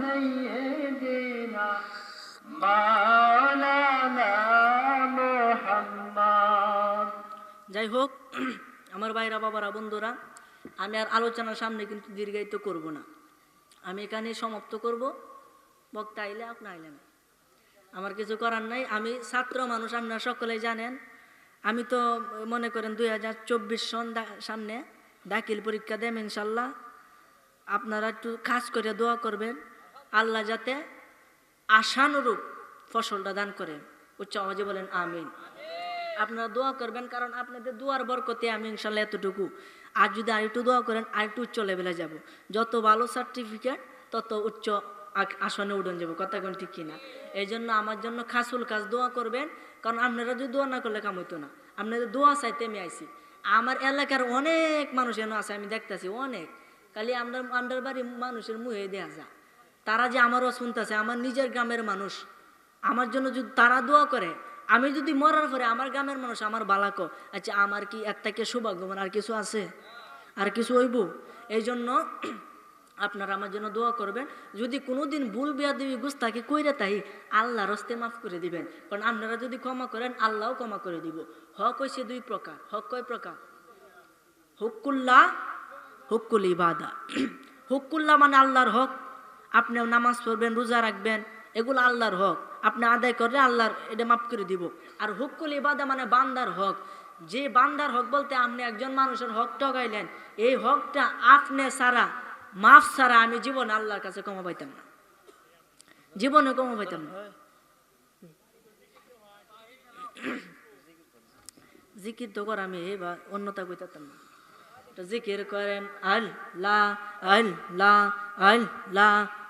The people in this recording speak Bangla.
سيدنا مولانا محمد যাই হোক আমার ভাইরা বাবারা বন্ধুরা আমি আর আলোচনার সামনে কিন্তু দীর্ঘায়িত করব না আমি এখানে সমাপ্ত করব বক্তা আইলে আপনি আইলে না আমার কিছু করার নাই আমি ছাত্র মানুষ আপনারা সকলেই জানেন আমি তো মনে করেন দুই হাজার চব্বিশ সন দা- সামনে দাখিল পরীক্ষা দেন ইনশাল্লাহ আপনারা একটু খাস করে দোয়া করবেন আল্লাহ যাতে আশানুরূপ ফসলটা দান করেন। উচ্চ আওয়াজে বলেন আমিন। আপনারা দোয়া করবেন কারণ আপনাদের দোয়ার বরকতে আমি ইনশাল্লাহ এতটুকু। আর যদি আরেকটু দোয়া করেন আরেকটু উচ্চ লেভেলে যাব। যত ভালো সার্টিফিকেট তত উচ্চ আসনে উঠে যাব। কথা কোন ঠিক কিনা? এই জন্য আমার জন্য খাসুল কাজ দোয়া করবেন কারণ আপনারা যদি দোয়া না করলে কাম হইতো না। আপনাদের দোয়া চাইতে আমি আইছি। আমার এলাকার অনেক মানুষ এনে আছে আমি দেখতেছি অনেক। খালি আমরা আন্ডার বাড়ি মানুষের মুহে দেয়া যা তারা যে আমারও শুনতেছে, আমার নিজের গ্রামের মানুষ, আমার জন্য যদি তারা দোয়া করে, আমি যদি মরার পরে আমার গ্রামের মানুষ আমার বালাকো আচ্ছা আমার কি এর থেকে সৌভাগ্যবান আর কিছু আছে? আর কিছু হইব? এই জন্য আপনারা আমার জন্য দোয়া করবেন। যদি কোনোদিন ভুল বিয়া দিবি গুস্তাকে কইরে তাই আল্লাহ রস্তে মাফ করে দিবেন। কারণ আপনারা যদি ক্ষমা করেন, আল্লাহও ক্ষমা করে দিব। হক হয়েছে দুই প্রকার। হক কয় প্রকার? হুকুল্লাহ, হুকুল ইবাদা। হুকুল্লাহ মানে আল্লাহর হক। আপনি নামাজ পড়বেন, রোজা রাখবেন, এগুলো আল্লাহর হক। আপনি আদায় করলে আল্লাহর এটা মাফ করে দিব। আর হুকুল ইবাদা মানে বান্দার হক। যে বান্দার হক বলতে আপনি একজন মানুষের হক ঠগাইলেন, এই হকটা আপনি সারা মাফ ছাড়া আমি জীবন আল্লাহর কাছে ক্ষমা পাইতাম না। জীবনে ক্ষমা পাইতাম না। জিকির তো কর আমি বা অন্যতা কইতাম না। জিকির করেন আল্লাহ আল্লাহ আল্লাহ।